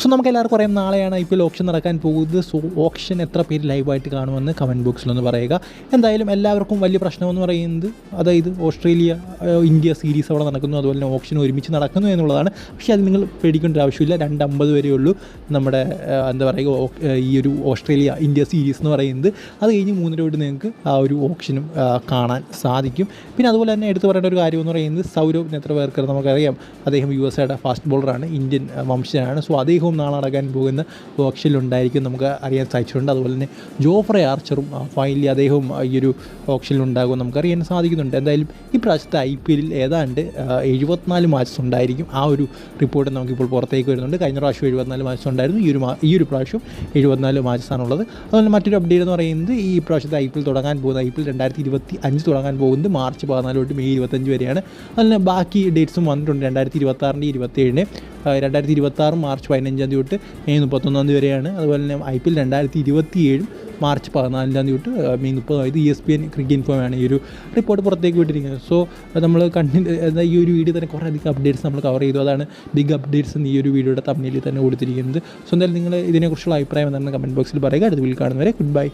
So നമുക്ക് എല്ലാവർക്കും അറിയാം നാളെയാണ് ഐ പി എൽ ഓപ്ഷൻ നടക്കാൻ പോകുന്നത്. സോ ഓപ്ഷൻ എത്ര പേര് ലൈവായിട്ട് കാണുമെന്ന് കമന്റ് ബോക്സിലൊന്ന് പറയുക. എന്തായാലും എല്ലാവർക്കും വലിയ പ്രശ്നമെന്ന് പറയുന്നത് അതായത് ഓസ്ട്രേലിയ ഇന്ത്യ സീരീസ് അവിടെ നടക്കുന്നു. അതുപോലെ തന്നെ ഓപ്ഷൻ ഒരുമിച്ച് നടക്കുന്നു എന്നുള്ളതാണ്. പക്ഷേ അത് നിങ്ങൾ പേടിക്കേണ്ട ആവശ്യമില്ല. രണ്ടമ്പത് വരെ ഉള്ളൂ നമ്മുടെ എന്താ പറയുക ഈ ഒരു ഓസ്ട്രേലിയ ഇന്ത്യ സീരീസ് എന്ന് പറയുന്നത്. അത് കഴിഞ്ഞ് മൂന്നര തൊട്ട് നിങ്ങൾക്ക് ആ ഒരു ഓപ്ഷനും കാണാൻ സാധിക്കും. പിന്നെ അതുപോലെ തന്നെ എടുത്തു പറയേണ്ട ഒരു കാര്യം എന്ന് പറയുന്നത് സൗരവ് നെത്രവേർക്കർ നമുക്കറിയാം. അദ്ദേഹം യു എസ് എയുടെ ഫാസ്റ്റ് ബോളറാണ് ഇന്ത്യൻ വംശജനാണ്. സോ അദ്ദേഹവും നാളെ നടക്കാൻ പോകുന്ന ഓപ്ഷനിലുണ്ടായിരിക്കും നമുക്ക് അറിയാൻ സാധിച്ചിട്ടുണ്ട്. അതുപോലെ തന്നെ ജോഫ്രെ ആർച്ചറും ഫൈനലി അദ്ദേഹവും ഈ ഒരു ഓപ്ഷനിലുണ്ടാകും നമുക്കറിയാൻ സാധിക്കുന്നുണ്ട്. എന്തായാലും ഈ പ്രാവശ്യത്തെ ഐ പി എല്ലിൽ ഏതാണ്ട് എഴുപത്തിനാല് മാച്ചസ് ഉണ്ടായിരിക്കും. ആ ഒരു റിപ്പോർട്ട് നമുക്കിപ്പോൾ പുറത്തേക്ക് വരുന്നുണ്ട്. കഴിഞ്ഞ പ്രാവശ്യം എഴുപത്തിനാല് മാച്ചസ് ഉണ്ടായിരുന്നു. ഈ ഒരു ഈ ഒരു പ്രാവശ്യം എഴുപത്തിനാല് മാച്ചസ് ആണുള്ളത് അതുപോലെ മറ്റൊരു അപ്ഡേറ്റ് എന്ന് പറയുന്നത് ഈ പ്രാവശ്യത്തെ ഐ പി എൽ തുടങ്ങാൻ പോകുന്ന ഐ പി എൽ രണ്ടായിരത്തി ഇരുപത്തി അഞ്ച് തുടങ്ങാൻ പോകുന്നത് മാർച്ച് പതിനാല് തൊട്ട് മെയ് ഇരുപത്തഞ്ച് വരെയാണ്. അതുപോലെ ബാക്കി ഡേറ്റ്സും വന്നിട്ടുണ്ട്. രണ്ടായിരത്തി ഇരുപത്തി ആറിന്റെ ഇരുപത്തേഴിന് രണ്ടായിരത്തി ഇരുപത്തി ആറ് മാർച്ച് പതിനഞ്ചാം തീയതി തൊട്ട് മെയ് മുപ്പത്തൊന്നാം തീയതി വരെയാണ്. അതുപോലെ തന്നെ ഐ പി എൽ രണ്ടായിരത്തി ഇരുപത്തി ഏഴും മാർച്ച് പതിനാലാം തീയതി തൊട്ട് മെയ് മുപ്പത് തീയതി E S P N cricket ഇൻഫോമാണ് ഈ ഒരു റിപ്പോർട്ട് പുറത്തേക്ക് വിട്ടിരിക്കുന്നത്. സോ നമ്മൾ കണ്ടിന്യൂ ഈ ഒരു വീഡിയോ തന്നെ കുറേ അധികം അപ്ഡേറ്റ്സ് നമ്മൾ കവർ ചെയ്തു. അതാണ് ബിഗ് അപ്ഡേറ്റ്സ് എന്ന് ഈ ഒരു വീഡിയോയുടെ തമ്മിലിൽ തന്നെ കൊടുത്തിരിക്കുന്നത്. സോ എന്തായാലും നിങ്ങൾ ഇതിനെക്കുറിച്ചുള്ള അഭിപ്രായം എന്താണെന്ന് കമന്റ് ബോക്സിൽ പറയുക. അടുത്ത വീട്ടിൽ കാണുന്നവരെ ഗുഡ് ബൈ